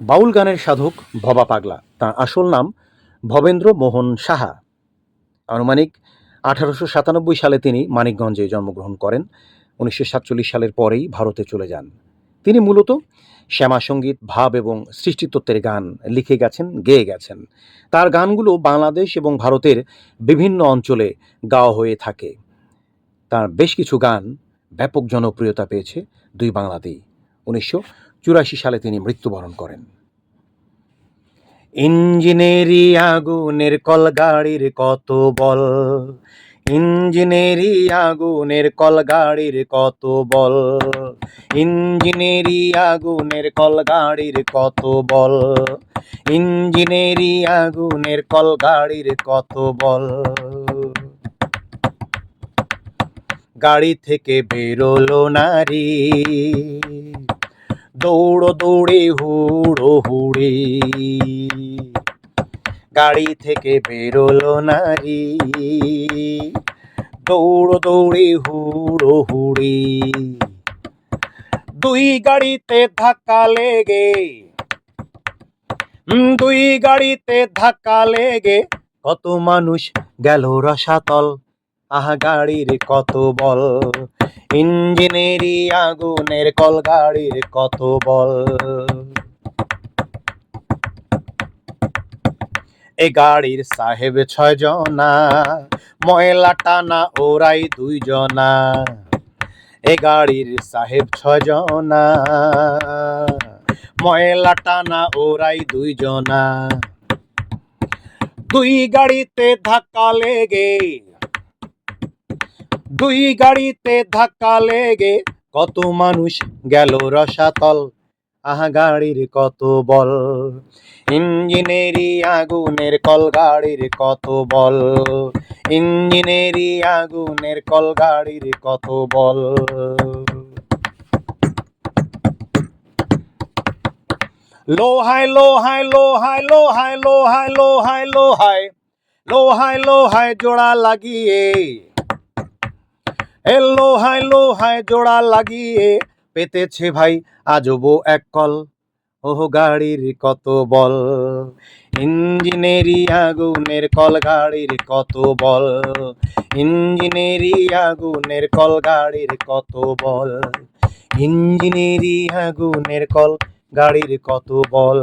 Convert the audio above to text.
বাউল গানের সাধক ভবা পাগলা। তার আসল নাম ভবেন্দ্র মোহন সাহা। আনুমানিক আঠারোশো সাতানব্বই সালে তিনি মানিকগঞ্জে জন্মগ্রহণ করেন। উনিশশো সাতচল্লিশ সালের পরেই ভারতে চলে যান। তিনি মূলত শ্যামা সংগীত, ভাব এবং সৃষ্টিতত্ত্বের গান লিখে গেছেন, গেয়ে গেছেন। তার গানগুলো বাংলাদেশ এবং ভারতের বিভিন্ন অঞ্চলে গাওয়া হয়ে থাকে। তার বেশ কিছু গান ব্যাপক জনপ্রিয়তা পেয়েছে দুই বাংলাতেই। উনিশশো চুরাশি সালে তিনি মৃত্যুবরণ করেন। ইঞ্জিনেরি আগুনের কলগাড়ির কত বল? ইঞ্জিনেরি আগুনের কলগাড়ির কত বল? ইঞ্জিনেরি আগুনের কলগাড়ির কত বল? ইঞ্জিনেরি আগুনের কলগাড়ির কত বল? গাড়ি থেকে বেরোলো নারী। দৌড়ো, দৌড়ে, হুড়ো, হুড়ি। গাড়ি থেকে বেরোলো নারী। দৌড়ো, দৌড়ে, হুড়ো, হুড়ি। দুই গাড়িতে ধাক্কা লেগে। দুই গাড়িতে ধাক্কা লেগে। কত মানুষ গেল রসাতল। আহা গাড়ির কত বল? ইঞ্জিনেরি আগুনের কল গাড়ির কত বল? এ গাড়ির সাহেব ছয় জনা ময়লা টানা ওরাই দুইজনা। এ গাড়ির সাহেব ছয় জনা ময়লা টানা ওরাই দুইজনা। দুই গাড়িতে ধাক্কা লেগে দুই গাড়িতে ধাক্কা লেগে কত মানুষ গেল রসাতল। আহা, গাড়ির কত বল? ইঞ্জিনেরি আগুনের কল, গাড়ির কত বল? ইঞ্জিনেরি আগুনের কল, গাড়ির কত বল? লোহায় লোহায় লোহায় লোহায় লোহায় লোহায় লোহায় লোহায় লোহায় জোড়া লাগিয়ে এ লোহায় লোহায় জোড়া লাগিয়ে পেতেছে ভাই আজবো এক কল। ওহ, গাড়ির কত বল। ইঞ্জিনেরি আগুনের কল, গাড়ির কত বল। ইঞ্জিনেরি আগুনের কল, গাড়ির কত বল। ইঞ্জিনেরি আগুনের কল, গাড়ির কত বল।